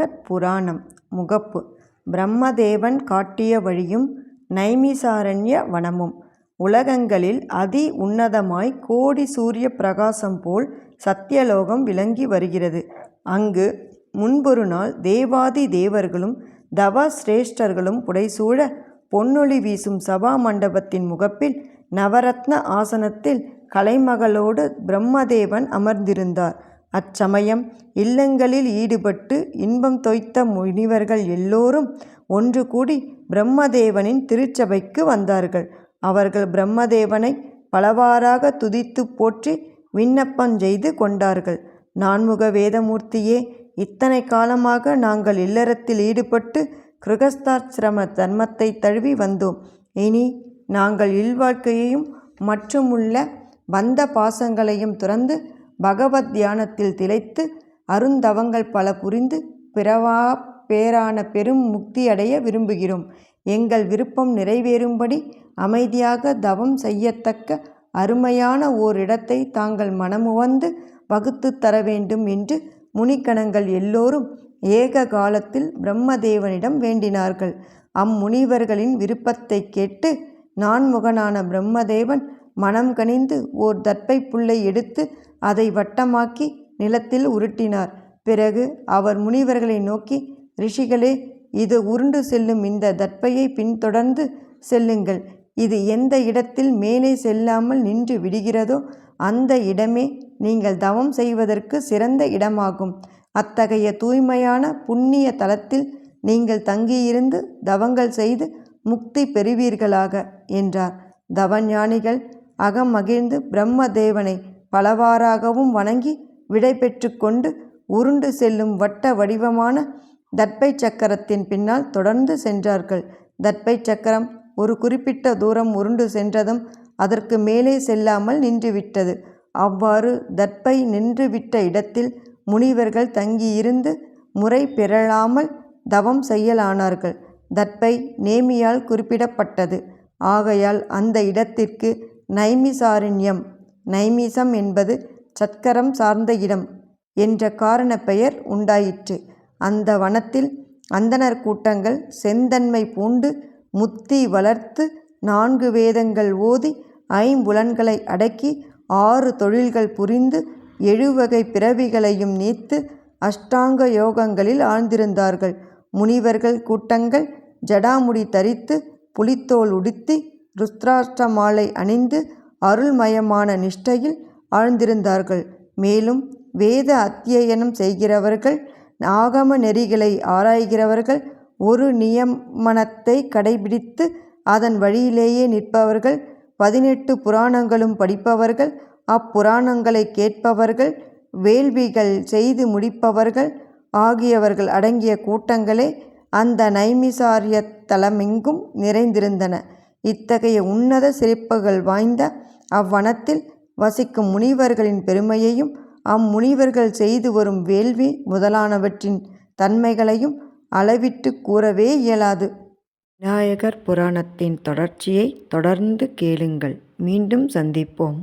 விநாயகர் புராணம் முகப்பு பிரம்மதேவன் காட்டிய வழியும் நைமிசாரண்ய வனமும் உலகங்களில் அதி உன்னதமாய் கோடி சூரிய பிரகாசம் போல் சத்தியலோகம் விளங்கி வருகிறது. அங்கு முன்பொரு நாள் தேவாதி தேவர்களும் தவ சிரேஷ்டர்களும் புடைசூழ பொன்னொளி வீசும் சபா மண்டபத்தின் முகப்பில் நவரத்ன ஆசனத்தில் கலைமகளோடு பிரம்மதேவன் அமர்ந்திருந்தார். அச்சமயம் இல்லங்களில் ஈடுபட்டு இன்பம் தொய்த்த முனிவர்கள் எல்லோரும் ஒன்று கூடி பிரம்மதேவனின் திருச்சபைக்கு வந்தார்கள். அவர்கள் பிரம்மதேவனை பலவாறாக துதித்துப் போற்றி விண்ணப்பம் செய்து கொண்டார்கள். நான்முக வேதமூர்த்தியே இத்தனை காலமாக நாங்கள் இல்லறத்தில் ஈடுபட்டு கிருகஸ்தாசிரம தர்மத்தை தழுவி வந்தோம். இனி நாங்கள் இல்வாழ்க்கையையும் மற்றுமுள்ள வந்த பாசங்களையும் துறந்து பகவத் தியானத்தில் திளைத்து அருந்தவங்கள் பல புரிந்து பிறவா பேரான பெரும் முக்தியடைய விரும்புகிறோம். எங்கள் விருப்பம் நிறைவேறும்படி அமைதியாக தவம் செய்யத்தக்க அருமையான ஓரிடத்தை தாங்கள் மனமுவந்து வகுத்து தர வேண்டும் என்று முனிகணங்கள் எல்லோரும் ஏக காலத்தில் பிரம்மதேவனிடம் வேண்டினார்கள். அம்முனிவர்களின் விருப்பத்தைக் கேட்டு நான்முகனான பிரம்மதேவன் மனம் கனிந்து ஓர் தர்ப்பைப் புல்லை எடுத்து அதை வட்டமாக்கி நிலத்தில் உருட்டினார். பிறகு அவர் முனிவர்களை நோக்கி ரிஷிகளே இது உருண்டு செல்லும் இந்த தர்ப்பையைப் பின்தொடர்ந்து செல்லுங்கள். இது எந்த இடத்தில் மேலே செல்லாமல் நின்று விடுகிறதோ அந்த இடமே நீங்கள் தவம் செய்வதற்கு சிறந்த இடமாகும். அத்தகைய தூய்மையான புண்ணிய தலத்தில் நீங்கள் தங்கியிருந்து தவங்கள் செய்து முக்தி பெறுவீர்களாக என்றார். தவஞானிகள் அகம் மகிழ்ந்து பிரம்மதேவனை பலவாறாகவும் வணங்கி விடை பெற்று கொண்டு உருண்டு செல்லும் வட்ட வடிவமான தட்பை சக்கரத்தின் பின்னால் தொடர்ந்து சென்றார்கள். தட்பை சக்கரம் ஒரு குறிப்பிட்ட தூரம் உருண்டு சென்றதும் அதற்கு மேலே செல்லாமல் நின்றுவிட்டது. அவ்வாறு தட்பை நின்றுவிட்ட இடத்தில் முனிவர்கள் தங்கியிருந்து முறை பெறலாமல் தவம் செய்யலானார்கள். தட்பை நேமியால் குறிப்பிடப்பட்டது. ஆகையால் அந்த இடத்திற்கு நைமிசாரண்யம் நைமிசம் என்பது சத்கரம் சார்ந்த இடம் என்ற காரண பெயர் உண்டாயிற்று. அந்த வனத்தில் அந்தணர் கூட்டங்கள் செந்தன்மை பூண்டு முத்தி வளர்த்து நான்கு வேதங்கள் ஓதி ஐம்புலன்களை அடக்கி ஆறு தொழில்கள் புரிந்து எழுவகை பிறவிகளையும் நீத்து அஷ்டாங்க யோகங்களில் ஆழ்ந்திருந்தார்கள். முனிவர்கள் கூட்டங்கள் ஜடாமுடி தரித்து புலித்தோல் உடுத்தி ருத்ராஷ்ட மாலை அணிந்து அருள்மயமான நிஷ்டையில் ஆழ்ந்திருந்தார்கள். மேலும் வேத அத்தியனம் செய்கிறவர்கள் ஆகம நெறிகளை ஆராய்கிறவர்கள் ஒரு நியமனத்தை கடைப்பிடித்து அதன் வழியிலேயே நிற்பவர்கள் பதினெட்டு புராணங்களும் படிப்பவர்கள் அப்புராணங்களைக் கேட்பவர்கள் வேள்விகள் செய்து முடிப்பவர்கள் ஆகியவர்கள் அடங்கிய கூட்டங்களே அந்த நைமிசாரிய தலமெங்கும் நிறைந்திருந்தன. இத்தகைய உன்னத சிறப்புகள் வாய்ந்த அவ்வனத்தில் வசிக்கும் முனிவர்களின் பெருமையையும் அம்முனிவர்கள் செய்து வரும் வேள்வி முதலானவற்றின் தன்மைகளையும் அளவிட்டுக் கூறவே இயலாது. விநாயகர் புராணத்தின் தொடர்ச்சியை தொடர்ந்து கேளுங்கள். மீண்டும் சந்திப்போம்.